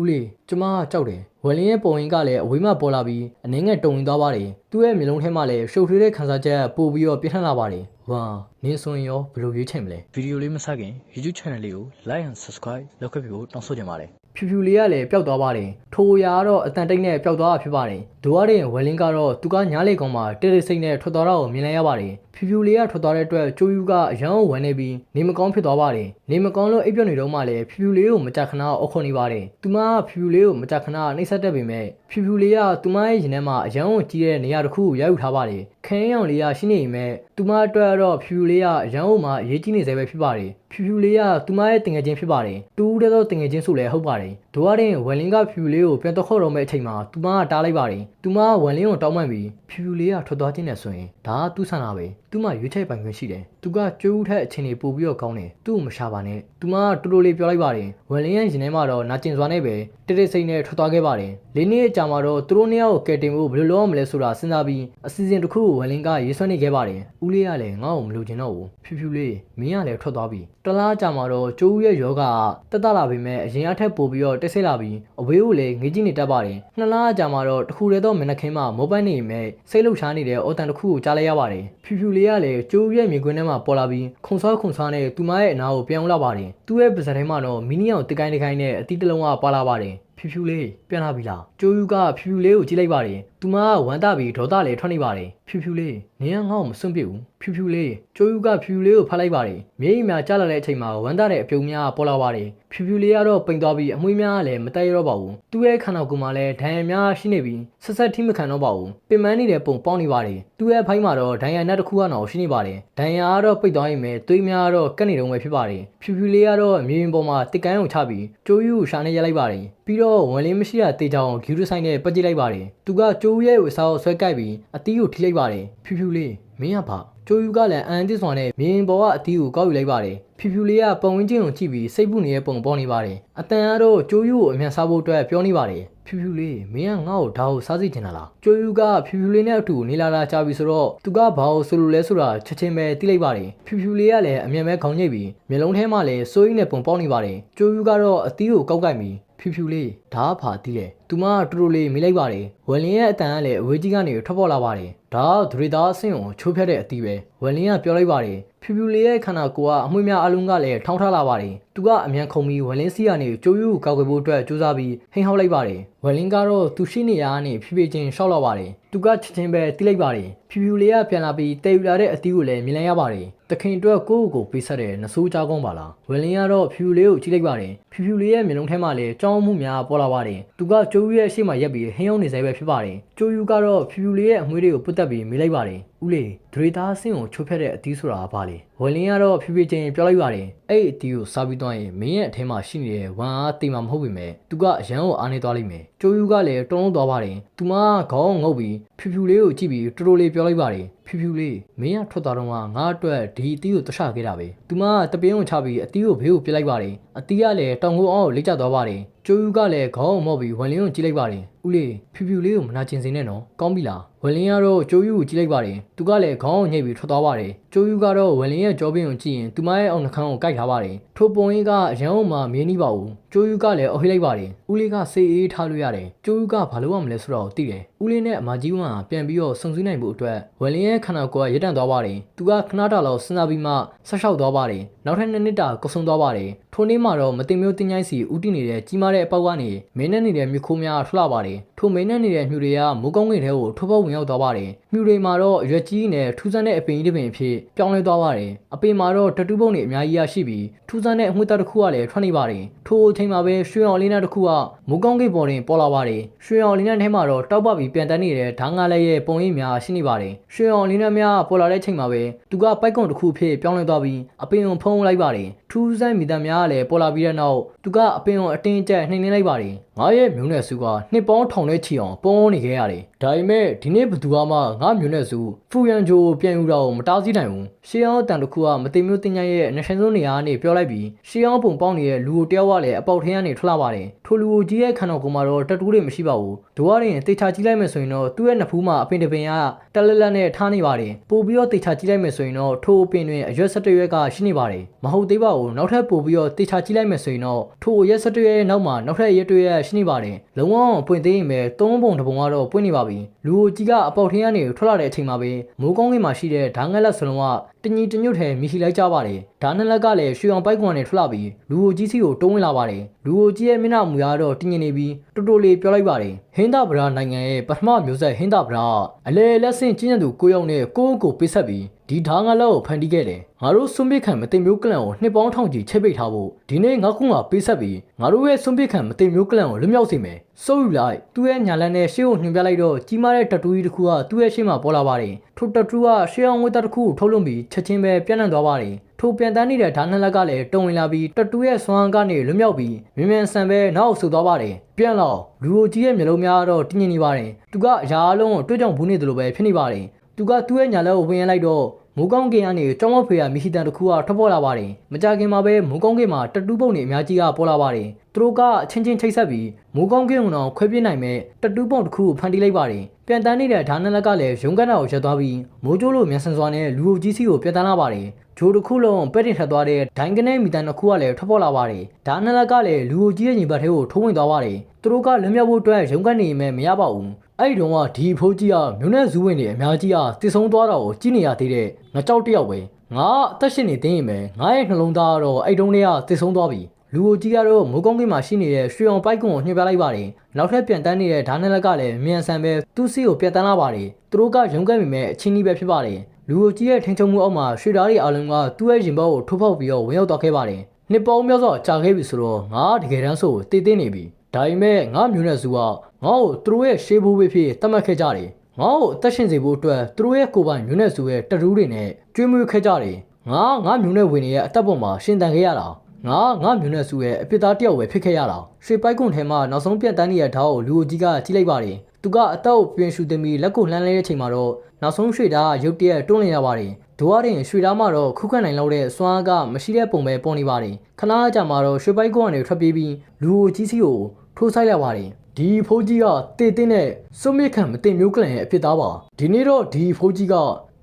ဦးလေးကျမကကြောက်တယ်ဝယ်လင်းရဲ့ပုံရင်ကလည်းအဝေးမှပေါ်လာပြီးအနှင်းငယ်တုံရင်သွားပါတယ်သူ့ရဲ့မျိုးလုံးထဲမှာလည်းရှုပ်ထွေးတဲ့ခန်းစားချက်ပို့ပြီးတော့ပြထန်လာပါတယ်ဝါနင်းဆိုရင်ရောဘယ်လိုရွေးချယ်မလဲဗီဒီယိုလေးမစခင် YouTube channel လေးကို like and subscribe လုပ်ခဲ့ပြီးဖို့တောင်းဆိုချင်ပါတယ် ဖြူဖြူလေးကလည်းပျောက်သွားပါတယ်ထိုအရာကတော့အတန်တိတ်နဲ့ပျောက်သွားတာဖြစ်ပါတယ်ဒိုရတဲ့ဝယ်လင်းကတော့သူကညားလေကောင်မှာတိတိစိတ်နဲ့ထွက်သွားတာကိုမြင်လိုက်ရပါတယ်ဖြူဖြူလေးကထွက်သွားတဲ့အတွက်ကျိုးယူကအရန်ကိုဝမ်းနေပြီးနေမကောင်းဖြစ်သွားပါတယ်နေမကောင်းလို့အိပ်ပျော်နေတော့မှလည်းဖြူဖြူလေးကိုမကြခဏအုပ်ခွန်နေပါတယ်သူမကဖြူဖြူလေးကိုမကြခဏနှိပ်စက်တတ်ပေမဲ့ ဖြူဖြူလေးကသူမရဲ့ရင်ထဲမှာအရန်ကိုကြီးတဲ့နေရာတစ်ခုကိုရောက်ယူထားပါတယ်ခင်းရောင်လေးကရှိနေပေမဲ့သူမအတွက်ကတော့ဖြူဖြူလေးကအရန်ကိုမှအရေးကြီးနေစေပဲဖြစ်ပါတယ်ဖြူဖြူလေးကသူမရဲ့တင်ငယ်ချင်းဖြစ်ပါတယ်တူဦးတဲ့သောတင်ငယ်ချင်းဆိုလည်းဟုတ်ပါတယ်ဒိုရတဲ့ဝယ်လင်းကဖြူဖြူလေးကိုပြန်တော့ခေါ်တော့မဲ့အချိန်မှာသူမကတားလိုက်ပါတယ်သူမကဝယ်လင်းကိုတောင်းပန်ပြီးဖြူဖြူလေးကထွက်သွားခြင်းနဲ့ဆိုရင်ဒါကသူ့ဆန္ဒပဲ သူမရွေးချယ်ပိုင်ခွင့်ရှိတယ်သူကကြိုးဦးထက်အချိန်ကြီးပို့ပြီးတော့ကောင်းတယ်သူ့ကိုမရှာပါနဲ့သူမကတူတူလေးပြောလိုက်ပါတယ်ဝယ်လင်းရဲ့ရင်ထဲမှာတော့နာကျင်စွာနဲ့ပဲတိတိစိတ်နဲ့ထွက်သွားခဲ့ပါတယ်လေးနေ့အကြာမှာတော့သူတို့နှစ်ယောက်ကိုကယ်တင်ဖို့ဘယ်လိုလုပ်ရမလဲဆိုတာစဉ်းစားပြီးအစီအစဉ်တစ်ခုကိုဝယ်လင်းကရေးဆွဲနေခဲ့ပါတယ်ဦးလေးကလည်းငါ့ကိုမလိုချင်တော့ဘူးဖြူဖြူလေးမင်းကလည်းထွက်သွားပြီတလားအကြာမှာတော့ကျိုးဦးရဲ့ယောဂကတက်တက်လာပေမဲ့အရင်အထက်ပို့ပြီးတော့တက်ဆိတ်လာပြီးအဝေးကိုလည်းငေးကြည့်နေတတ်ပါတယ်နှစ်လားအကြာမှာတော့တခုတည်းသောမနက်ခင်းမှာမောဘိုင်းနေမဲ့စိတ်လှုပ်ရှားနေတဲ့အော်တန်တစ်ခုကိုကြားလိုက်ရပါတယ်ဖြူဖြူလေးကလည်းကျိုးဦးရဲ့မြေခွင်းထဲမှာပေါ်လာပြီးခုံဆောခုံဆောနဲ့သူမရဲ့အနာကိုပြောင်းလာပါတယ်သူ့ရဲ့ပါးစပ်ထဲမှာတော့မီနီအောင်တကိုင်းတကိုင်းနဲ့အတီးတစ်လုံးကပါလာပါတယ်ဖြူဖြူလေးပြန်လာပြီလားကျိုးယူကဖြူဖြူလေးကိုကြည့်လိုက်ပါတယ် သူမကဝမ်းသာပြီးဒေါသလည်းထွက်နေပါတယ်ဖြူဖြူလေးနင်ကငါ့ကိုမစွန့်ပစ်ဘူးဖြူဖြူလေးကျိုးယူကဖြူဖြူလေးကိုဖတ်လိုက်ပါတယ်မျက်ရည်များကျလာတဲ့အချိန်မှာဝမ်းသာတဲ့အပြုံးများပေါ်လာပါတယ်ဖြူဖြူလေးကတော့ပိန်သွားပြီးအမွှေးများကလည်းမတက်ရတော့ပါဘူးသူ့ရဲ့ခန္ဓာကိုယ်မှာလည်းဒဏ်ရာများရှိနေပြီးဆက်ဆက်ထိမခံတော့ပါဘူးပင်ပန်းနေတဲ့ပုံပေါက်နေပါတယ်သူ့ရဲ့ဖိုင်းမှာတော့ဒဏ်ရာနက်တစ်ခုကတော့ရှိနေပါတယ်ဒဏ်ရာကတော့ပိတ်သွားရင်ပဲသွေးများကတော့ကက်နေတော့ပဲဖြစ်ပါတယ်ဖြူဖြူလေးကတော့မြေပြင်ပေါ်မှာတစ်ကန်းကိုချပြီးကျိုးယူကိုရှာနေရလိုက်ပါတယ်ပြီးတော့ဝင်လင်းမရှိတာတေချောင်းဂီရဆိုင်နဲ့ပတ်ကြည့်လိုက်ပါတယ်သူကကျိုးရဲ့ကိုအစားကိုဆွဲကိုက်ပြီးအတီးကိုထိလိုက်ပါတယ်ဖြူဖြူလေးမင်းကဘာကျိုးယူကလည်းအန်တစ်စွာနဲ့မြင်ပေါ်ကအတီးကိုကောက်ယူလိုက်ပါတယ်ဖြူဖြူလေးကပုံဝင်းချင်းကိုကြည့်ပြီးစိတ်ပူနေတဲ့ပုံပေါ်နေပါတယ်အတန်ကတော့ကျိုးယူကိုအမြန်စားဖို့အတွက်ပြောနေပါတယ် ဖြူဖြူလေးမင်းကငါ့ကိုဓာတ်ကိုစားစီချင်တာလားကျိုးယူကဖြူဖြူလေးနဲ့အတူနေလာတာကြာပြီဆိုတော့သူကဘာကိုဆိုလိုလဲဆိုတာချက်ချင်းပဲသိလိုက်ပါတယ်ဖြူဖြူလေးကလည်းအမြန်ပဲခေါင်းညိတ်ပြီးမျက်လုံးထဲမှာလည်းစိုးရိမ်နဲ့ပုံပေါက်နေပါတယ်ကျိုးယူကတော့အတီးကိုကောက်ကိုက်ပြီးဖြူဖြူလေးဓာတ်ဖာတီးတယ်သူမကတူတူလေးမိလိုက်ပါတယ်ဝယ်လင်းရဲ့အတန်ကလည်းအဝေးကြီးကနေထွက်ပေါ်လာပါတယ်ဒါကဒရီသားအဆင့်ကိုချိုးဖျက်တဲ့အတီးပဲဝယ်လင်းကပြောလိုက်ပါတယ် ဖြူဖြူလေးရဲ့ခန္ဓာကိုယ်ကအမွှေးများအလုံးကလည်းထောင်းထားလာပါတယ်သူကအမြန်ခုံပြီးဝယ်လင်းစီကနေကျိုးယူကိုကောက်ွယ်ဖို့အတွက်ကြိုးစားပြီးဟိန်ဟောက်လိုက်ပါတယ်ဝယ်လင်းကတော့သူရှိနေရကနေဖြည်းဖြည်းချင်းရှောက်လာပါတယ်သူကချက်ချင်းပဲတီးလိုက်ပါတယ်ဖြူဖြူလေးကပြန်လာပြီးတည်ယူလာတဲ့အတီးကိုလည်းမြင်လိုက်ရပါတယ်တခင်အတွက်ကိုယ့်ကိုယ်ကိုပေးဆက်တဲ့နဆိုးကြောင်းကောင်းပါလားဝယ်လင်းကတော့ဖြူဖြူလေးကိုကြည့်လိုက်ပါတယ်ဖြူဖြူလေးရဲ့မျက်လုံးထဲမှာလည်းကြောင်းမှုများပေါ်လာပါတယ်သူကကျိုးယူရဲ့ရှေ့မှာရက်ပြီးဟင်းအောင်နေစေပဲဖြစ်ပါတယ်ကျိုးယူကတော့ဖြူဖြူလေးရဲ့အမွှေးတွေကိုပုတ်တက်ပြီးမိလိုက်ပါတယ်ဦးလေး ဒရေသားအဆင့်ကိုချိုးဖျက်တဲ့အတီးဆိုတာကဘာလဲဝယ်လင်းကတော့ဖြည်းဖြည်းချင်းပြောလိုက်ပါတယ်အဲ့ဒီအတီးကိုစားပြီးသွားရင်မင်းရဲ့အထဲမှာရှိနေတဲ့ဝမ်အားတိမ်မှာမဟုတ်ပေမဲ့သူကအရန်ကိုအားနေသွားလိမ့်မယ်ကျိုးယူကလည်းတုံးလုံးသွားပါတယ်သူမကခေါင်းငုပ်ပြီးဖြူဖြူလေးကိုကြည့်ပြီးတော်တော်လေးပြောလိုက်ပါတယ်ဖြူဖြူလေးမင်းကထွက်သွားတော့ငါအတွက်ဒီအတီးကိုတခြားခဲ့တာပဲသူမကတပင်းကိုချပြီးအတီးကိုဘေးကိုပြစ်လိုက်ပါတယ်အတီးကလည်းတောင်ကိုအောင်ကိုလက်ကျသွားပါတယ်ကျိုးယူကလည်းခေါင်းကိုမော့ပြီးဝယ်လင်းကိုကြည့်လိုက်ပါတယ်ဦးလေးဖြူဖြူလေးကိုမနာကျင်စေနဲ့နော်ကောင်းပြီလားဝယ်လင်းကတော့ကျိုးယူကိုကြည့်လိုက်ပါတယ်သူကလည်းခေါင်းကိုညှိပ်ပြီးထွက်သွားပါတယ် ကျိုးယူကတော့ဝယ်လင်းရဲ့ကြောပင်းကိုကြည့်ရင်သူမရဲ့အောင်နှခမ်းကိုကိုက်ထားပါတယ်ထိုပုံရိပ်ကအရန်အောင်မှမင်းနှီးပါဘူးကျိုးယူကလည်းအဟိလိုက်ပါတယ်ဦးလေးကစေးအေးထားလို့ရတယ်ကျိုးယူကဘာလို့ရမလဲဆိုတော့သိတယ်ဦးလေးနဲ့အမကြီးဝမ်းကပြန်ပြီးတော့စုံစည်းနိုင်ဖို့အတွက်ဝယ်လင်းရဲ့ခန္ဓာကိုယ်ကရတန့်သွားပါတယ်သူကခဏတာလောက်စဉ်းစားပြီးမှဆက်လျှောက်သွားပါတယ်နောက်ထပ်နှစ်နှစ်တာကုဆုံသွားပါတယ်ထိုနေ့မှာတော့မတင်မျိုးတင်ញိုင်းစီဦးတည်နေတဲ့ကြီးမားတဲ့အပေါက်ကနေမင်းနဲ့နေတဲ့မြခိုးများထွက်လာပါတယ်ထိုမင်းနဲ့နေတဲ့မြူတွေကမိုးကောင်းကင်ထဲကိုထိုးပေါက်ဝင်ရောက်သွားပါတယ်မြူတွေမှာတော့အရွက်ကြီးနဲ့ထူးဆန်းတဲ့အပင်ကြီးတစ်ပင်အဖြစ်ပြောင်းလဲသွားပါတယ်အပင်မှာတော့တတူးပုံတွေအများကြီးရရှိပြီးထူးဆန်းတဲ့အငွေ့တက်တစ်ခုကလည်းထွက်နေပါတယ်ထိုအချိန်မှာပဲရွှေအောင်လေးနာတစ်ခုကမိုးကောင်းကင်ပေါ်တွင်ပေါ်လာပါတယ်ရွှေအောင်လေးနာထဲမှာတော့တောက်ပပြီးပြန်တန်းနေတဲ့ဓာငါလည်းရဲ့ပုံရိပ်များရှိနေပါတယ်ရွှေအောင်လေးနာများပေါ်လာတဲ့ချိန်မှာပဲသူကပိုက်ကွန်တစ်ခုအဖြစ်ပြောင်းလဲသွားပြီးအပင်ကိုဖုံးလိုက်ပါတယ် ထူးဆန်းမိသားများကလည်းပေါ်လာပြီးတဲ့နောက်သူကအပင်ကိုအတင်းကျပ်နှိမ်နှင်းလိုက်ပါတယ်ငါရဲ့မျိုးနွယ်စုကနှစ်ပေါင်းထောင်နဲ့ချီအောင်ပုံနေခဲ့ရတယ်ဒါပေမဲ့ဒီနေ့ဘသူကမှငါမျိုးနွယ်စုဖူရန်ဂျိုကိုပြန်ယူတာကိုမတားဆီးနိုင်ဘူးရှေးအောင်အတန်တစ်ခုကမသိမျိုးတင်ညာရဲ့အနရှင်ဆုံးနေရာကနေပြောလိုက်ပြီးရှေးအောင်ပုံပေါင်းနေတဲ့လူကိုတယောက်ကလည်းအပေါက်ထင်းကနေထွက်လာပါတယ်ထိုလူကိုကြီးရဲ့ခန္ဓာကိုယ်မှာတော့တတူးတွေမရှိပါဘူးဒိုရရင်တေချာကြီးလိုက်မယ်ဆိုရင်တော့သူ့ရဲ့နဖူးမှာအပင်တစ်ပင်ကတက်လက်လက်နဲ့ထားနေပါတယ်ပို့ပြီးတော့တေချာကြီးလိုက်မယ်ဆိုရင်တော့ထိုအပင်တွင်အရွက်၁၁ရွက်ကရှိနေပါတယ်မဟုတ်သေးပါဘူးကိုနောက်ထပ်ပို့ပြီးတော့တေချာကြည့်လိုက်မယ်ဆိုရင်တော့ထိုရက်စတရဲ့နောက်မှာနောက်ထပ်ရက်တွေရရှိနေပါတယ်လုံးဝပွင့်သေးရင်ပဲသုံးပုံတစ်ပုံကတော့ပွင့်နေပါပြီလူကိုကြီးကအပေါက်ထင်းကနေထွက်လာတဲ့အချိန်မှာပဲမိုးကောင်းကင်မှာရှိတဲ့ဓာငက်လက်စလုံးကတညီတညွတ်ထဲမြရှိလိုက်ကြပါတယ်ဓာနလက်ကလည်းရွှေအောင်ပိုက်ကွန်နဲ့ထွက်လာပြီးလူကိုကြီးစီကိုတုံးဝင်လာပါတယ်လူကိုကြီးရဲ့မျက်နှာမူရတော့တင်းငင်နေပြီးတော်တော်လေးပြောလိုက်ပါတယ်ဟင်းသာဗရာနိုင်ငံရဲ့ပထမမျိုးဆက်ဟင်းသာဗရာအလေလက်ဆင့်ချင်းသူကိုယောက်နဲ့ကိုကိုကိုပေးဆက်ပြီး ဒီဓာငက်လက်ကိုဖန်တီးခဲ့တယ်ငါတို့စွန့်ပစ်ခံမတင်မျိုးကလန်ကိုနှစ်ပေါင်းထောင်ကြီးချိတ်ပိတ်ထားဖို့ဒီနေ့ငါခုမှပေးဆက်ပြီးငါတို့ရဲ့စွန့်ပစ်ခံမတင်မျိုးကလန်ကိုလွတ်မြောက်စေမယ်စိုးယူလိုက်သူ့ရဲ့ညာလန်းနဲ့ရှေ့ကိုညွှန်ပြလိုက်တော့ကြီးမားတဲ့တတူကြီးတစ်ခုကသူ့ရဲ့ရှေ့မှာပေါ်လာပါတယ်ထိုတတူကရှေ့အောင်ဝတ်သားတစ်ခုကိုထုတ်လွှင့်ပြီးချက်ချင်းပဲပြန့်နှံ့သွားပါတယ်ထိုပြန်တန်းနေတဲ့ဓာတ်နှစ်လက်ကလည်းတုံဝင်လာပြီးတတူရဲ့ဆွမ်းကနေလွတ်မြောက်ပြီးမြင်မြန်ဆန်ပဲနောက်ဆုတ်သွားပါတယ်ပြန်တော့လူကိုကြီးရဲ့မျိုးလုံးများတော့တင်းငင်နေပါတယ်သူကအရာအလုံးကိုတွေ့ကြုံဘူးနေတယ်လို့ပဲဖြစ်နေပါတယ် သူကသူ့ရဲ့ညာလက်ကိုဝင်ရလိုက်တော့မိုးကောင်းကင်ကနေကျောင်းမဖေရမိရှိတန်တစ်ခုကထွက်ပေါ်လာပါတယ်။မကြခင်မှာပဲမိုးကောင်းကင်မှာတတူးပုံတွေအများကြီးကပေါ်လာပါတယ်။သူတို့ကအချင်းချင်းချိတ်ဆက်ပြီးမိုးကောင်းကင်ကတော့ခွဲပြစ်နိုင်မဲ့တတူးပုံတစ်ခုကိုဖန်တီးလိုက်ပါတယ်။ပြန်တန်းနေတဲ့ဓာနလက်ကလည်းရုံကန်းတာကိုရက်သွားပြီးမိုးကြိုးလိုမြန်ဆန်စွာနဲ့လူအုပ်ကြီးစီကိုပြန်တန်းလာပါတယ်။ဂျိုးတစ်ခုလုံးပဲ့တင်ထက်သွားတဲ့ဒိုင်းကနေမီတန်တစ်ခုကလည်းထွက်ပေါ်လာပါတယ်။ဓာနလက်ကလည်းလူအုပ်ကြီးရဲ့ညီဘက်ထဲကိုထိုးဝင်သွားပါတယ်။သူတို့ကလွတ်မြောက်ဖို့အတွက်ရုံကန်းနေမဲ့မရပါဘူး။ အဲ့ဒီတော့ကဒီဖိုးကြီးကမြို့နယ်ဇူးဝင်တွေအများကြီးကတည်ဆုံသွားတာကိုကြည့်နေရသေးတဲ့ငါကြောက်တယောက်ပဲငါအသက်ရှင်နေသိရင်ပဲငါရဲ့နှလုံးသားကတော့အဲ့တုန်းလေးကတည်ဆုံသွားပြီလူကိုကြီးကတော့မိုးကောင်းကင်းမှာရှိနေတဲ့ရွှေအောင်ပိုက်ကွန်ကိုညှိပြလိုက်ပါတယ်နောက်ထပ်ပြန်တန်းနေတဲ့ဓာတ်နယ်လက်ကလည်းမြန်ဆန်ပဲသူ့စီကိုပြတ်တန်းလာပါတယ်သူတို့ကရုံးကပ်မိမဲ့အချင်းကြီးပဲဖြစ်ပါတယ်လူကိုကြီးရဲ့ထင်ချုံမှုအောက်မှာရွှေဓာတ်တွေအလုံးကသူ့ရဲ့ရင်ဘောကိုထိုးဖောက်ပြီးတော့ဝင်ရောက်သွားခဲ့ပါတယ်နှစ်ပေါင်းများစွာကြာခဲ့ပြီဆိုတော့ငါတကယ်တမ်းဆိုတည်တည်နေပြီ ဒါပေမဲ့ငါမျိုးနဲ့စုကငါ့ကိုသူတို့ရဲ့ရှေးဘူးပဲဖြစ်တတ်မှတ်ခဲ့ကြတယ်ငါ့ကိုအသက်ရှင်စေဖို့အတွက်သူတို့ရဲ့ကိုယ်ပိုင်မျိုးနဲ့စုရဲ့တရူးတွေနဲ့ကျွေးမွေးခဲ့ကြတယ်ငါငါမျိုးနဲ့ဝင်နေရဲ့အသက်ပေါ်မှာရှင်တန်ခဲ့ရတာငါငါမျိုးနဲ့စုရဲ့အပြစ်သားတယောက်ပဲဖြစ်ခဲ့ရတာရွှေပိုက်ကွန်ထဲမှာနောက်ဆုံးပြတ်တန်းနေတဲ့ဓာတ်ကိုလူကြီးကကြည့်လိုက်ပါတယ်သူကအသက်ကိုပြင်ရှူတင်ပြီးလက်ကိုလှမ်းလဲတဲ့အချိန်မှာတော့နောက်ဆုံးရွှေဓာတ်ကရုတ်တရက်တွန်းလင်ရပါတယ်ဒိုရရင်ရွှေဓာတ်မှာတော့ခုခံနိုင်လောက်တဲ့စွမ်းအားကမရှိတဲ့ပုံပဲပေါ်နေပါတယ်ခဏကြာမှာတော့ရွှေပိုက်ကွန်ကနေထွက်ပြေးပြီးလူကိုကြီးစီကို ထိုးဆိုင်လိုက်ပါတယ်ဒီဖိုးကြီးကတေတင်းနဲ့စွန့်မြစ်ခံမတင်မျိုးကလန်ရဲ့အဖြစ်သားပါဒီနေ့တော့ဒီဖိုးကြီးက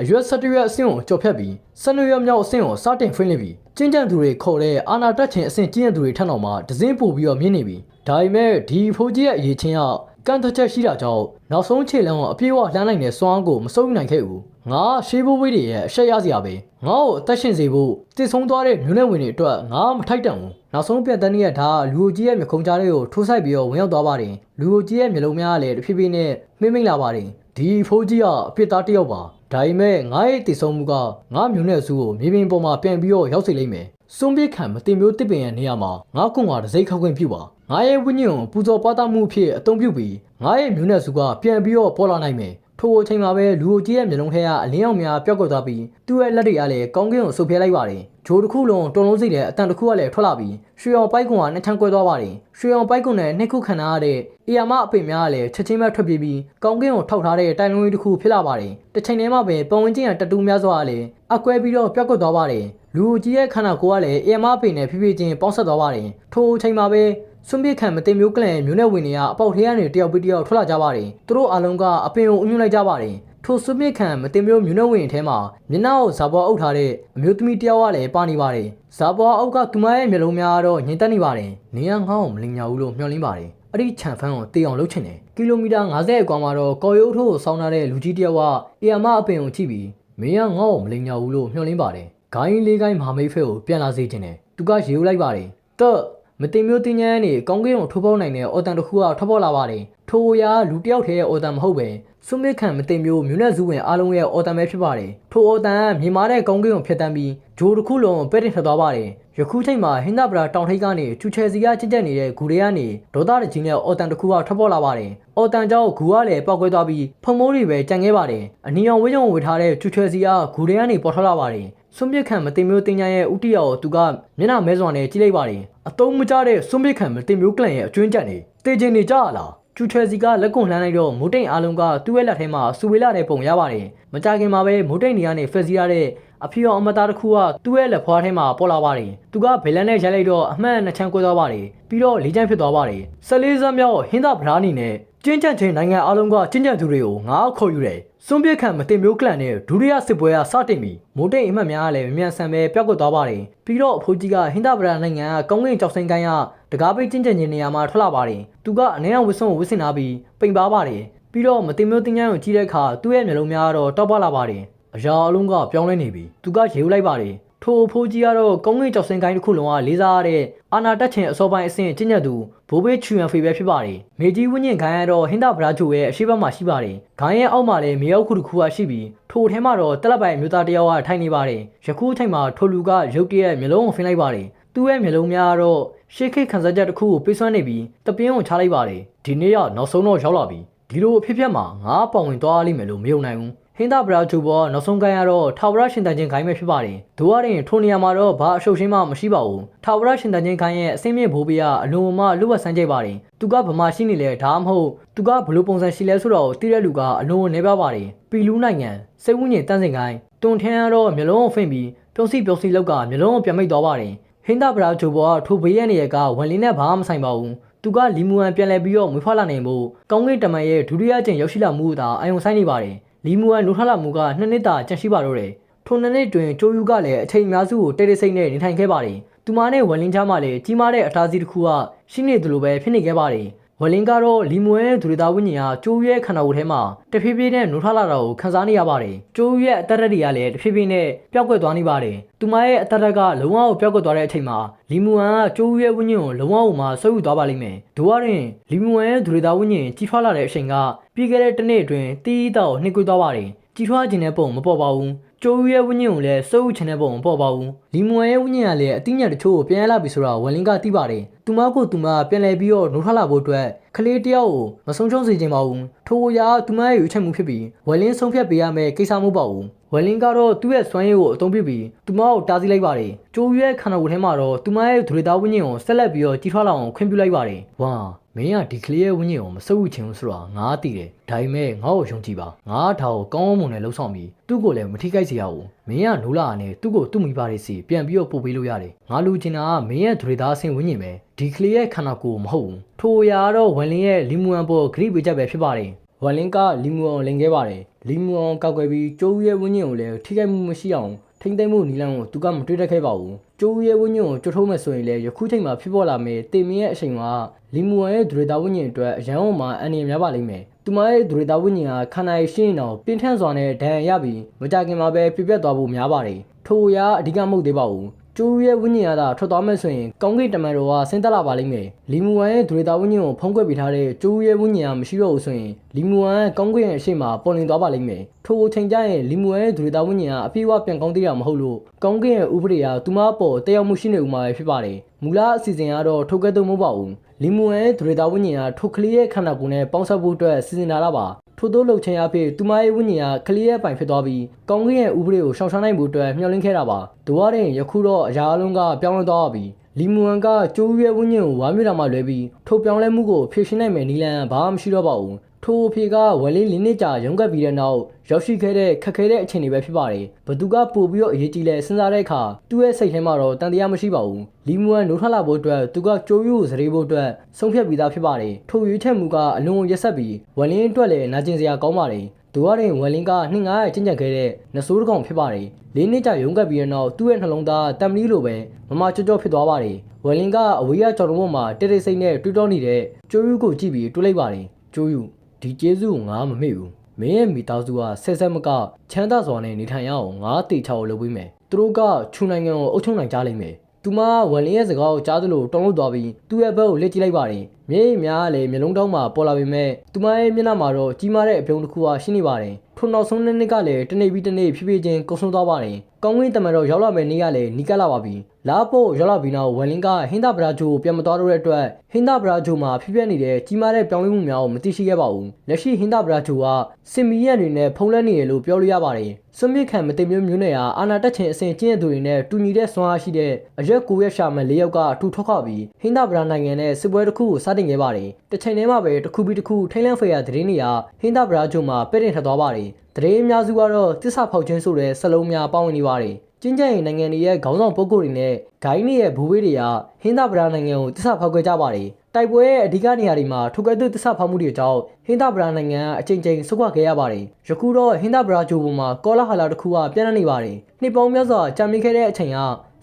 အရွက်၁၁ရွက်အဆင့်ကိုကြော်ဖြတ်ပြီး၁၂ရွက်မြောက်အဆင့်ကိုစတင်ဖွင့်လှစ်ပြီးကျင်းကျန်သူတွေခေါ်တဲ့အာနာတက်ချင်အဆင့်ကျင်းကျန်သူတွေထက်တော့မှဒဇင်းပို့ပြီးတော့မြင့်နေပြီဒါပေမဲ့ဒီဖိုးကြီးရဲ့အရေးချင်းကကန့်သက်ချက်ရှိတာကြောင့်နောက်ဆုံးခြေလမ်းကိုအပြေးအဝလှမ်းနိုင်တဲ့စွမ်းအားကိုမစုံနိုင်ခဲ့ဘူး ငါရှေးဘိုးဘွေးတွေရဲ့အဆက်ရစရာပဲငါ့ကိုအသက်ရှင်စေဖို့တည်ဆုံးသွားတဲ့မျိုးနဲ့ဝင်တွေအတွက်ငါမထိုက်တန်ဘူးနောက်ဆုံးပြတ်တန်းရဲ့ဓာတ်လူကိုကြီးရဲ့မျက်ခုံးကြားလေးကိုထိုးဆိုင်ပြီးတော့ဝင်ရောက်သွားပါတယ်လူကိုကြီးရဲ့မျက်လုံးများကလည်းတဖြည်းဖြည်းနဲ့မှိမ့်မိတ်လာပါတယ်ဒီဖိုးကြီးကအပြစ်သားတစ်ယောက်ပါဒါပေမဲ့ငါရဲ့တည်ဆုံးမှုကငါမျိုးနဲ့စုကိုမြေပြင်ပေါ်မှာပြန်ပြီးတော့ရောက်စေလိမ့်မယ်စွန့်ပစ်ခံမတင်မျိုးတစ်ပင်ရဲ့နေရာမှာငါကွန်ကတစိမ့်ခောက်ခွင့်ပြုပါငါရဲ့ဝိညာဉ်ကိုပူဇော်ပါတမှုအဖြစ်အသုံးပြုပြီးငါရဲ့မျိုးနဲ့စုကပြန်ပြီးတော့ပေါ်လာနိုင်မယ် ထိုအချိန်မှာပဲလူကိုကြီးရဲ့မျက်လုံးထဲကအလင်းအောင်များပျောက်ကွယ်သွားပြီးသူ့ရဲ့လက်တွေကလည်းကောင်းကင်ကိုဆုပ်ဖျဲလိုက်ပါတယ်ဂျိုးတစ်ခုလုံးတုံလုံးစိတ်တဲ့အတန်တစ်ခုကလည်းထွက်လာပြီးရွှေအောင်ပိုက်ကွန်ကနှစ်ချမ်းကွဲသွားပါတယ်ရွှေအောင်ပိုက်ကွန်နဲ့နှစ်ခုခံထားရတဲ့အေယာမအပေများကလည်းချက်ချင်းပဲထွက်ပြေးပြီးကောင်းကင်ကိုထောက်ထားတဲ့တိုင်လုံးကြီးတစ်ခုဖြစ်လာပါတယ်တစ်ချိန်တည်းမှာပဲပုံဝင်ချင်းရတတူးများစွာကလည်းအကွဲပြီးတော့ပျောက်ကွယ်သွားပါတယ်လူကြီးရဲ့ခန္ဓာကိုယ်ကလည်းအေယာမအပေနဲ့ဖြည်းဖြည်းချင်းပေါင်းဆက်သွားပါတယ်ထိုအချိန်မှာပဲ စွန့်ပစ်ခံမတင်မျိုးကလန်ရဲ့မျိုးနဲ့ဝင်နေရအပေါက်ထဲကနေတယောက်ပြီးတယောက်ထွက်လာကြပါတယ်သူတို့အားလုံးကအပင်ကိုအညွှန်းလိုက်ကြပါတယ်ထိုစွမြစ်ခံမတင်မျိုးမြူနှုတ်ဝင်ထဲမှာမျက်နှာကိုဇာပေါ်အုပ်ထားတဲ့အမျိုးသမီးတစ်ယောက်ကလည်းပါနေပါတယ်။ဇာပေါ်အုပ်ကသူမရဲ့မျက်လုံးများတော့ငြိမ်သက်နေပါတယ်။နေရငေါ့ကိုမလင်ညာဘူးလို့မျှော်လင့်ပါတယ်။အဲ့ဒီခြံဖန်းကိုတေးအောင်လုပ်ချင်တယ်။ကီလိုမီတာ90အကွာမှာတော့ကော်ရုပ်ထိုးကိုစောင်းထားတဲ့လူကြီးတစ်ယောက်ကအေယာမအပင်ကိုကြည့်ပြီးမင်းကငေါ့ကိုမလင်ညာဘူးလို့မျှော်လင့်ပါတယ်။ဂိုင်းလေးကိုင်းမဟာမိတ်ဖက်ကိုပြန်လာစေချင်တယ်။သူကရေဦးလိုက်ပါတယ်။တော့ မတင်မျိုးတင်ញမ်းနေကောင်းကင်ကိုထိုးပေါက်နိုင်တဲ့အော်တန်တစ်ခုကထွက်ပေါ်လာပါတယ်။ထိုရာလူတစ်ယောက်တည်းရဲ့အော်တန်မဟုတ်ပဲစွမစ်ခံမတင်မျိုးမြူနဲ့ဇူးဝင်အားလုံးရဲ့အော်တန်ပဲဖြစ်ပါတယ်။ထိုအော်တန်ကမြေမားတဲ့ကောင်းကင်ကိုဖျက်တမ်းပြီး ဂျိုးတစ်ခုလုံးပဲ့တင်ထွက်သွားပါတယ်။ယခုချိန်မှာဟင်ဒါဗရာတောင်ထိပ်ကနေချူချယ်စီကကျင့်ကျက်နေတဲ့ဂူတွေကနေဒေါသတကြီးနဲ့အော်တန်တစ်ခုကထွက်ပေါ်လာပါတယ်။အော်တန်ကြောင့်ဂူကလည်းပောက်ကွဲသွားပြီးဖုံမိုးတွေပဲကြံခဲ့ပါတယ်။အနီရောင်ဝင်းရုံဝေထားတဲ့ချူချယ်စီကဂူတွေကနေပေါ်ထွက်လာပါတယ်။စွန့်ပစ်ခံမတင်မျိုးတင်ညာရဲ့ဥတီယာကိုသူကမျက်နှာမဲစွာနဲ့ကြည့်လိုက်ပါတယ်။အတုံးမကျတဲ့စွန့်ပစ်ခံမတင်မျိုးကလန်ရဲ့အကျွင်းကြက်နေတေချင်နေကြလား။ ကျူချယ်စီကလက်ကွန်လှမ်းလိုက်တော့မိုးတိန်အားလုံးကသူ့ရဲ့လက်ထဲမှာစူဝေးလာတဲ့ပုံရပါတယ်။မကြခင်မှာပဲမိုးတိန်နေကနေဖက်စီရတဲ့အဖီအောင်အမသားတစ်ခုကသူ့ရဲ့လက်ဖွားထဲမှာပေါ်လာပါတယ်။သူကဗေလန်နဲ့ရိုက်လိုက်တော့အမှန်နှစ်ချမ်းကွဲသွားပါတယ်။ပြီးတော့လေးချမ်းဖြစ်သွားပါတယ်။၁၄စမ်းမြောက်ဟင်းသာဗရာနီနဲ့ကျင်းချန်ချင်းနိုင်ငံအားလုံးကကျင်းချန်သူတွေကိုငါခေါ်ယူတယ်။ စွန့်ပစ်ခံမတင်မျိုးကလန်နဲ့ဒုတိယစစ်ပွဲကစတင်ပြီးမိုးတိတ်အမှတ်များကလည်းမမြန်ဆန်ပဲပျောက်ကွယ်သွားပါတယ်ပြီးတော့အဖိုးကြီးကဟင်္ဒဗရာနိုင်ငံကကောင်းကင်ကြောက်စိန်ကိုင်းကတကားပိတ်ချင်းချင်ချင်းနေရာမှာထွက်လာပါတယ်သူကအနေနဲ့ဝစ်စွန်ကိုဝစ်စင်လာပြီးပိန်ပါပါတယ်ပြီးတော့မတင်မျိုးတင်ញန်းကိုကြီးတဲ့အခါသူ့ရဲ့မျက်လုံးများကတော့တောက်ပလာပါတယ်အရာအလုံးကပြောင်းလဲနေပြီသူကရေဦးလိုက်ပါတယ် ထိုအဖိုးကြီးကတော့ကောင်းကင်ကြောက်စင်ကိုင်းတစ်ခုလုံးကလေးစားရတဲ့အာနာတက်ချင်အစောပိုင်းအဆင့်ကျင့်ကြသူဘိုးဘေးချူရန်ဖေပဲဖြစ်ပါတယ်။မေကြီးဝင်းကျင်ခိုင်းရတော့ဟင်္ဒဗရာချိုရဲ့အရှိဘက်မှာရှိပါတယ်။ခိုင်းရဲ့အောက်မှာလည်းမြေအောက်ခုတစ်ခုကရှိပြီးထိုထဲမှာတော့တက်လက်ပိုင်မျိုးသားတစ်ယောက်ကထိုင်နေပါတယ်။ယခုအချိန်မှာထိုလူကရုတ်တရက်မျိုးလုံးကိုဖင်လိုက်ပါတယ်။သူ့ရဲ့မျိုးလုံးများကတော့ရှေးခိတ်ခန်းစားချက်တစ်ခုကိုပိတ်ဆွမ်းနေပြီးတပင်းကိုချလိုက်ပါတယ်။ဒီနေ့ကနောက်ဆုံးတော့ရောက်လာပြီ။ဒီလိုအဖြစ်အပျက်မှာငါပေါင်ဝင်သွားလိမ့်မယ်လို့မယုံနိုင်ဘူး။ ဟင်းသာဗရာဂျူဘောနောက်ဆုံးကိုင်းရတော့ထာဝရရှင်တန်ချင်းခိုင်းမဲ့ဖြစ်ပါတယ်။ဒိုရရင်ထိုနေရာမှာတော့ဘာအရှုပ်ရှင်းမှမရှိပါဘူး။ထာဝရရှင်တန်ချင်းခိုင်းရဲ့အစင်းမြင့်ဘိုးဘေးကအလွန်မှလွတ်ဝတ်ဆန်းကြိတ်ပါတယ်။သူကဗမာရှိနေလေဒါမှမဟုတ်သူကဘလို့ပုံစံရှိလဲဆိုတော့တိတဲ့လူကအလွန်နေပါပါတယ်။ပီလူးနိုင်ငံစိတ်ဝိညာဉ်တန်းစင်ကိုင်းတွန်ထန်းရတော့မျိုးလုံးကိုဖိမ့်ပြီးပြုံးစီပြုံးစီလောက်ကမျိုးလုံးကိုပြန်မိတ်သွားပါတယ်။ဟင်းသာဗရာဂျူဘောကထိုဘေးရဲ့နေရာကဝန်လင်းနဲ့ဘာမှမဆိုင်ပါဘူး။သူကလီမူအန်ပြန်လဲပြီးတော့မွေးဖွားလာနိုင်မှုကောင်းကင်တမန်ရဲ့ဒုတိယကျင့်ရောက်ရှိလာမှုသာအယုံဆိုင်နေပါတယ် လီမူအန်နိုးထလာမှုကနှစ်နှစ်တာကျန်ရှိပါတော့တယ်ထိုနှစ်နှစ်တွင်ကျိုးယူကလည်းအချိန်အများစုကိုတိတ်တိတ်ဆိတ်နဲ့နေထိုင်ခဲ့ပါတယ်သူမနဲ့ဝလင်းချားမှလည်းကြီးမားတဲ့အတားစီးတစ်ခုကရှိနေသလိုပဲဖြစ်နေခဲ့ပါတယ် ဝလင်းကတော့လီမွဲဒူရတာဝိညာဉ်ကကျိုးရဲ့ခန္ဓာကိုယ်ထဲမှာတဖြည်းဖြည်းနဲ့နှိုးထလာတာကိုခံစားနေရပါတယ်။ကျိုးရဲ့အတရက်တွေကလည်းတဖြည်းဖြည်းနဲ့ပျောက်ကွယ်သွားနေပါတယ်။သူမရဲ့အတရက်ကလုံးဝပျောက်ကွယ်သွားတဲ့အချိန်မှာလီမူအန်ကကျိုးရဲ့ဝိညာဉ်ကိုလုံးဝမှဆွဲယူသွားပါလိမ့်မယ်။ဒိုဝရင်လီမူအန်ရဲ့ဒူရတာဝိညာဉ်ကြီးထွားလာတဲ့အချိန်ကပြီးခဲ့တဲ့တစ်နေ့အတွင်းတီးတောက်နှိကွေးသွားပါတယ်။ကြီးထွားခြင်းတဲ့ပုံမပေါ်ပါဘူး။ ကျိုးရဲ့ဝိညာဉ်ကိုလည်းစိုးဥချင်တဲ့ပုံမပေါ်ပါဘူးလီမွန်ရဲ့ဝိညာဉ်ကလည်းအတိညာတချို့ကိုပြန်ရလာပြီဆိုတော့ဝလင်းကသိပါတယ်သူမကိုသူမပြန်လဲပြီးတော့နှိုးထလာဖို့အတွက်ကလေးတယောက်ကိုမဆုံးချုံစေချင်ပါဘူးထိုအရာသူမရဲ့ရွေးချယ်မှုဖြစ်ပြီးဝလင်းဆုံးဖြတ်ပေးရမယ့်ကိစ္စမဟုတ်ပါဘူး ဝလင်းကတော့သူ့ရဲ့စွမ်းရည်ကိုအသုံးပြုပြီးသူမကိုတားဆီးလိုက်ပါတယ်ကျိုးရဲ့ခန္ဓာကိုယ်ထဲမှာတော့သူမရဲ့ဒူရတာဝိညာဉ်ကိုဆက်လက်ပြီးတော့ကြီးထွားလာအောင်ခွင့်ပြုလိုက်ပါတယ်ဝါမင်းကဒီကလေးရဲ့ဝိညာဉ်ကိုမစုပ်ချင်ဘူးဆိုတာငါသိတယ်ဒါပေမဲ့ငါ့ကိုယုံကြည်ပါငါထားကိုကောင်းကောင်းမွန်နဲ့လှုပ်ဆောင်ပြီးသူ့ကိုလည်းမထိခိုက်စေရဘူးမင်းကနိုးလာနဲ့သူ့ကိုသူ့မိဘတွေစီပြန်ပြီးတော့ပို့ပေးလို့ရတယ်ငါလူချင်တာကမင်းရဲ့ဒူရတာအဆင့်ဝိညာဉ်ပဲဒီကလေးရဲ့ခန္ဓာကိုယ်မဟုတ်ဘူးထိုအရာကတော့ဝန်လင်းရဲ့လီမူအန်ပေါ်ဂရိပေးချက်ပဲဖြစ်ပါတယ်ဝလင်းကလီမူအောင်လင်ခဲ့ပါတယ် လီမူအောင်ကောက်ွယ်ပြီးကျိုးရဲ့ဝင်းညင်ကိုလည်းထိခိုက်မှုမရှိအောင်ထိမ့်သိမ့်မှုနီလန်းကိုသူကမတွေးတတ်ခဲ့ပါဘူးကျိုးရဲ့ဝင်းညင်ကိုကြွထိုးမယ်ဆိုရင်လည်းယခုချိန်မှာဖြစ်ပေါ်လာမယ့်တင်မင်းရဲ့အချိန်မှာလီမူအောင်ရဲ့ဒူရတာဝင်းညင်အတွက်အရန်အောင်မှာအန်ရများပါလိမ့်မယ်သူမရဲ့ဒူရတာဝင်းညင်ကခန္ဓာရည်ရှင်းအောင်ပြင်းထန်စွာနဲ့ဒဏ်ရာရပြီးမကြခင်မှာပဲပြပြတ်သွားဖို့များပါတယ်ထိုအရာအဓိကမဟုတ်သေးပါဘူး ကျိုးရဲ့ဝိညာဉ်ရတာထွက်သွားမယ်ဆိုရင်ကောင်းကင်တမန်တော်ကဆင်းသက်လာပါလိမ့်မယ်လီမူဝမ်ရဲ့ဒူရတာဝိညာဉ်ကိုဖုံးကွယ်ပေးထားတဲ့ကျိုးရဲ့ဝိညာဉ်ကမရှိတော့ဘူးဆိုရင်လီမူဝမ်ကကောင်းကင်ရဲ့အရှိမပေါ်လင်သွားပါလိမ့်မယ်ထိုအချိန်ကျရင်လီမူဝမ်ရဲ့ဒူရတာဝိညာဉ်ကအပြည့်အဝပြန်ကောင်းသေးတာမဟုတ်လို့ကောင်းကင်ရဲ့ဥပဒေကသူမအပေါ်တက်ရောက်မှုရှိနေဦးမှာဖြစ်ပါတယ်မူလအစီအစဉ်ကတော့ထုတ်ကဲ့သို့မဟုတ်ပါဘူးလီမူဝမ်ရဲ့ဒူရတာဝိညာဉ်ကထုတ်ကလေးရဲ့ခန္ဓာကိုယ်နဲ့ပေါင်းစပ်ဖို့အတွက်စီစဉ်လာတာပါ ထို့သောလှုပ်ခြင်းအဖြစ်သူမရဲ့ဝိညာဉ်ကကလေးရဲ့ပိုင်ဖြစ်သွားပြီးကောင်းကင်ရဲ့ဥပဒေကိုရှောင်ရှားနိုင်မှုအတွက်မျှော်လင့်ခဲ့တာပါ။ဒိုဝရင်ယခုတော့အရာအလုံးကပြောင်းလဲသွားပြီ။လီမူအန်ကကျိုးရဲ့ဝိညာဉ်ကိုဝါမြူတာမှလွဲပြီးထိုပြောင်းလဲမှုကိုဖြည့်ရှင်းနိုင်မယ်နီလန်ဘာမှမရှိတော့ပါဘူး။ ထိုအဖေကဝယ်လေးလင်းနှစ်ကြာရုံးကပ်ပြီးတဲ့နောက်ရောက်ရှိခဲ့တဲ့ခက်ခဲတဲ့အခြေအနေပဲဖြစ်ပါတယ်။ဘသူကပို့ပြီးတော့အရေးကြီးလဲစဉ်းစားတဲ့အခါသူ့ရဲ့စိတ်ထဲမှာတော့တန်တရားမရှိပါဘူး။လီမူအန်နိုးထလာဖို့အတွက်သူကကြိုးယူစရေဖို့အတွက်ဆုံးဖြတ်ပြီးသားဖြစ်ပါတယ်။ထိုရွေးချယ်မှုကအလွန်ရက်ဆက်ပြီးဝယ်လင်းအတွက်လည်းနာကျင်စရာကောင်းပါတယ်။ဒိုရရင်ဝယ်လင်းကနှစ်900ကျင့်ကြံခဲ့တဲ့နဆိုးတစ်ကောင်ဖြစ်ပါတယ်။လေးနှစ်ကြာရုံးကပ်ပြီးတဲ့နောက်သူ့ရဲ့နှလုံးသားတမ်မလီလိုပဲမမကြော့ကြော့ဖြစ်သွားပါတယ်။ဝယ်လင်းကအဝေးကကြော်တော်ပေါ်မှာတိတ်တိတ်ဆိတ်နဲ့တွေးတောနေတဲ့ကျိုးယူကိုကြည့်ပြီးတွေးလိုက်ပါတယ်။ကျိုးယူ ဒီကျေးဇူးကိုငါမမေ့ဘူး။မင်းရဲ့မိသားစုကဆက်ဆက်မကချမ်းသာစွာနဲ့နေထိုင်ရအောင်ငါတေချာကိုလုပ်ပေးမယ်။သူတို့ကချူနိုင်ငံကိုအုပ်ချုပ်နိုင်ကြလိမ့်မယ်။သူမဝယ်လင်းရဲ့စကားကိုကြားသလိုတုံ့လို့သွားပြီးသူ့ရဲ့ဘက်ကိုလက်ကြည့်လိုက်ပါတယ်။ မျက်ရည်များလည်းမျိုးလုံးတောင်းမှာပေါ်လာပေမဲ့သူမရဲ့မျက်နှာမှာတော့ကြီးမားတဲ့အပြုံးတစ်ခုဟာရှိနေပါတယ်။ထိုနောက်ဆုံးနှစ်နှစ်ကလည်းတနေ့ပြီးတနေ့ဖြည်းဖြည်းချင်းကုန်းဆုံးသွားပါတယ်။ကောင်းကင်တမန်တော်ရောက်လာမယ့်နေ့ကလည်းနီးကပ်လာပါပြီ။လာဖို့ရောက်လာပြီးနောက်ဝယ်လင်းကဟင်းသာဗရာဂျိုကိုပြန်မသွားတော့တဲ့အတွက်ဟင်းသာဗရာဂျိုမှာဖြစ်ပျက်နေတဲ့ကြီးမားတဲ့ပြောင်းလဲမှုများကိုမသိရှိခဲ့ပါဘူး။လက်ရှိဟင်းသာဗရာဂျိုကစင်မီယန်တွေနဲ့ဖုံးလွှမ်းနေရလို့ပြောလို့ရပါတယ်။စွန့်မြစ်ခံမတင်မျိုးမျိုးနဲ့ဟာအာနာတက်ချင်အစဉ်ကျင့်တဲ့သူတွေနဲ့တူညီတဲ့စွမ်းအားရှိတဲ့အရက်ကိုရက်ရှာမဲ့၄ယောက်ကအထူထောက်ခပြီးဟင်းသာဗရာနိုင်ငံနဲ့စစ်ပွဲတစ်ခုကိုစတင်ခဲ့ပါတယ်။တစ်ချိန်တည်းမှာပဲတစ်ခုပြီးတစ်ခုထိန်းလန့်ဖေရသတင်းတွေကဟင်းသာဗရာဂျိုမှာပဲ့တင်ထသွားပါတယ်။သတင်းအများစုကတော့တစ္ဆာဖောက်ခြင်းဆိုတဲ့စလုံးများပေါင်းဝင်နေပါတယ်။ကျင်းကျရင်နိုင်ငံတွေရဲ့ခေါင်းဆောင်ပုဂ္ဂိုလ်တွေနဲ့ဂိုင်းတွေရဲ့ဘူဝေးတွေကဟင်းသာဗရာနိုင်ငံကိုတစ္ဆာဖောက်ခဲ့ကြပါတယ်။တိုက်ပွဲရဲ့အဓိကနေရာတွေမှာထိုကဲ့သို့တစ္ဆဖောက်မှုတွေကြောင့်ဟင်္ဒဗရာနိုင်ငံအချိန်ချင်းဆုတ်ခွာခဲ့ရပါတယ်။ယခုတော့ဟင်္ဒဗရာဂျိုပေါ်မှာကောလာဟလာတစ်ခုကပြန့်နှံ့နေပါတယ်။နှစ်ပေါင်းများစွာကြာမြင့်ခဲ့တဲ့အချိန်က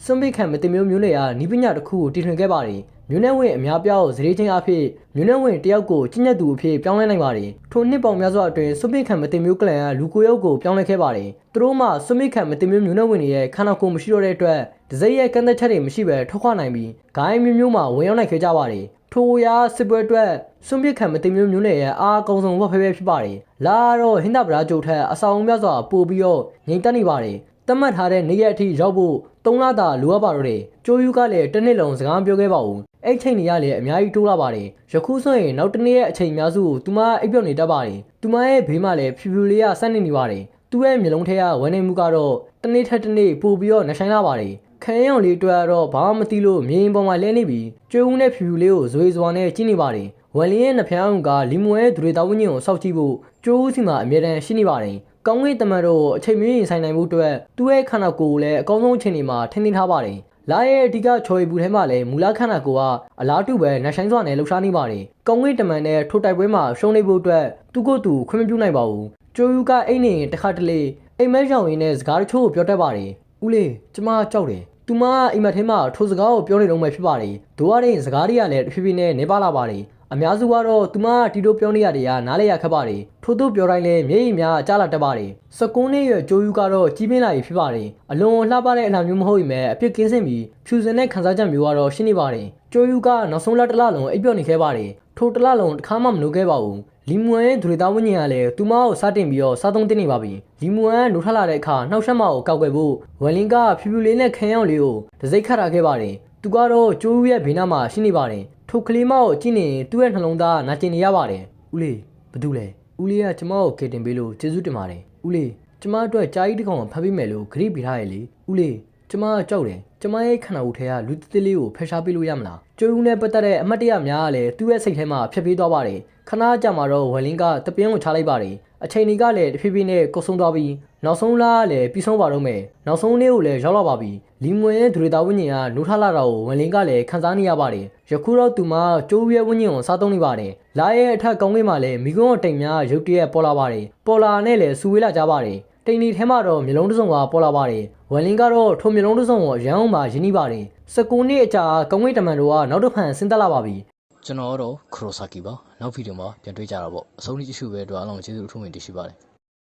စွန့်ပစ်ခံမတင်မျိုးမျိုးတွေကနီးပညာတစ်ခုကိုတည်ထွင်ခဲ့ပါတယ်။ မျိုးနဲ့ဝင်အများပြားကိုဇရေချင်းအဖြစ်မျိုးနဲ့ဝင်တယောက်ကိုကြီးညက်သူအဖြစ်ပြောင်းလဲနိုင်ပါတယ်။ထိုနှစ်ပေါင်းများစွာအတွင်းစွန့်ပစ်ခံမတင်မျိုးကလန်ကလူကိုယ်ရုပ်ကိုပြောင်းလဲခဲ့ပါတယ်။သူတို့မှစွန့်ပစ်ခံမတင်မျိုးမျိုးနဲ့ဝင်တွေရဲ့ခန္ဓာကိုယ်မရှိတော့တဲ့အတွက်ဒဇိရဲ့ကန့်သက်ချက်တွေမရှိဘဲထွက်ခွာနိုင်ပြီးဂိုင်းမျိုးမျိုးမှဝင်ရောက်နိုင်ခဲ့ကြပါတယ်။ထိုရာစစ်ပွဲအတွက်စွန့်ပစ်ခံမတင်မျိုးမျိုးနဲ့ရဲ့အားအကုံဆုံးဝက်ဖဲဖဲဖြစ်ပါတယ်။လာတော့ဟင်္ဒဗရာဂျိုထက်အဆောင်များစွာပို့ပြီးတော့ငြိမ်သက်နေပါတယ်။ တတ်မှတ်ထားတဲ့နေ့ရက်အထိရောက်ဖို့၃လတာလိုအပ်ပါတော့တယ်။ကျိုးယူကလည်းတစ်နှစ်လုံးစကားမပြောခဲ့ပါဘူး။အဲ့ချိန်ကြီးကလည်းအများကြီးတိုးလာပါတယ်။ယခုဆိုရင်နောက်တစ်နေ့ရဲ့အချိန်အများစုကိုသူမအိပ်ပျော်နေတတ်ပါတယ်။သူမရဲ့ဘေးမှာလည်းဖြူဖြူလေးကစက်နေနေပါတယ်။သူ့ရဲ့မျက်လုံးထဲကဝမ်းနေမှုကတော့တစ်နေ့ထက်တစ်နေ့ပိုပြီးတော့နှဆိုင်လာပါတယ်။ခရမ်းရောင်လေးတွေ့ရတော့ဘာမှမသိလို့မြေရင်ပေါ်မှာလဲနေပြီးကျွေးဦးနဲ့ဖြူဖြူလေးကိုဇွေဇွာနဲ့ကြည့်နေပါတယ်။ဝမ်လင်းရဲ့နှဖျားအောင်ကလီမွန်ရဲ့ဒူရီတာဝင်းကြီးကိုစောက်ကြည့်ဖို့ကျွေးဦးစီမှာအမြဲတမ်းရှိနေပါတယ်။ ကောင်းကင်တမန်တို့အချိန်မင်းရင်ဆိုင်နိုင်မှုအတွက်သူ့ရဲ့ခန္ဓာကိုယ်ကိုလည်းအကောင်းဆုံးအချိန်တွေမှာထိန်းသိမ်းထားပါတယ်။လာရဲ့အဓိကချော်ရီဘူးထဲမှာလည်းမူလခန္ဓာကိုယ်ကအလားတူပဲနှဆိုင်စွာနဲ့လှုပ်ရှားနေပါတယ်။ကောင်းကင်တမန်နဲ့ထိုတိုက်ပွဲမှာရှုံးနေဖို့အတွက်သူ့ကိုယ်သူခွင့်မပြုနိုင်ပါဘူး။ကျွေးဦးကအိတ်နေရင်တစ်ခါတလေအိမ်မက်ရောင်ရင်းနဲ့စကားတချို့ကိုပြောတတ်ပါတယ်။ဦးလေးကျမကြောက်တယ်။သူမအိမ်မက်ထဲမှာထိုစကားကိုပြောနေတော့မှဖြစ်ပါတယ်။ဒိုရရင်စကားတွေကလည်းတဖြည်းဖြည်းနဲ့နေပါလာပါတယ်။ အများစုကတော့သူမတီတိုပြောနေရတဲ့ကနားလေရခက်ပါတယ်။ထို့သူပြောတိုင်းလည်းမျက်ရည်များကြားလာတတ်ပါတယ်။စကုန်းနဲ့ရွယ်ကြိုးယူကတော့ကြီးပင်းလာပြီဖြစ်ပါတယ်။အလွန်လှပတဲ့အနာမျိုးမဟုတ်ပေမဲ့အပြစ်ကင်းစင်ပြီးဖြူစင်တဲ့ခန်းစားချက်မျိုးကတော့ရှင်းနေပါတယ်။ကြိုးယူကနောက်ဆုံးလတစ်လလုံးအိပ်ပျော်နေခဲ့ပါတယ်။ထိုတစ်လလုံးတစ်ခါမှမလုပ်ခဲ့ပါဘူး။လီမွန်ရဲ့ဒူရီတာဝင်းကြီးကလည်းသူမကိုစတင်ပြီးတော့စားသုံးတင်နေပါပြီ။လီမွန်ကနိုးထလာတဲ့အခါနှောက်ရှက်မကိုကောက်ွယ်ဖို့ဝမ်လင်းကဖြူဖြူလေးနဲ့ခန်းရောင်လေးကိုတစိမ့်ခတ်ထားခဲ့ပါတယ်။ သူကတော့ကျိုးဦးရဲ့ဘေးနားမှာရှိနေပါတယ်။ထိုကလေးမကိုကြည့်နေရင်သူ့ရဲ့နှလုံးသားနာကျင်နေရပါတယ်။ဦးလေးဘာတူလဲ။ဦးလေးကကျမကိုကေတင်ပေးလို့ကျေးဇူးတင်ပါတယ်။ဦးလေးကျမအတွက်ကြားကြီးတစ်ကောင်ဖမ်းပေးမယ်လို့ခရီးပေးထားရဲ့လေ။ဦးလေးကျမကကြောက်တယ်။ကျမရဲ့ခန္ဓာကိုယ်ထဲကလူတစ်တစ်လေးကိုဖယ်ရှားပေးလို့ရမလား။ ကျိုးဦးနဲ့ပတ်သက်တဲ့အမတ်တရများကလည်းသူ့ရဲ့စိတ်ထဲမှာဖျက်ပြေးသွားပါတယ်။ခဏကြာမှတော့ဝယ်လင်းကတပင်းကိုချလိုက်ပါတယ်။အချိန်ကြီးကလည်းတဖြည်းဖြည်းနဲ့ကုတ်ဆုံးသွားပြီးနောက်ဆုံးလားလည်းပြီးဆုံးပါတော့မယ်။နောက်ဆုံးနေ့ကိုလည်းရောက်လာပါပြီ။လီမွန်ရဲ့ဒူရီတာဝင်းကြီးကနိုးထလာတာကိုဝယ်လင်းကလည်းခန်းစားနေရပါတယ်။ယခုတော့သူမကျိုးရဲ့ဝင်းကြီးကိုစားသုံးနေပါတယ်။လာရဲ့အထက်ကောင်းကင်မှာလည်းမိကုန်းတိမ်များရုတ်တရက်ပေါ်လာပါတယ်။ပေါ်လာနဲ့လည်းစူဝေးလာကြပါတယ်။ တိန်ဒီထဲမှာတော့မျိုးလုံးတစ်စုံကပေါ်လာပါတယ်။ဝမ်လင်းကတော့ထိုမျိုးလုံးတစ်စုံကိုရန်အောင်မှာရင်းနှီးပါတယ်။19နှစ်အကြာကောင်းကင်တမန်တို့ကနောက်တစ်ဖန်ဆင်းသက်လာပါပြီကျွန်တော်ကတော့ခရိုဆာကီပါနောက်ဗီဒီယိုမှာပြန်တွေ့ကြတာပေါ့အဆုံးထိကြည့်ရှုပဲအတွက်အားလုံးကျေးဇူးအထူးတင်ရှိပါတယ်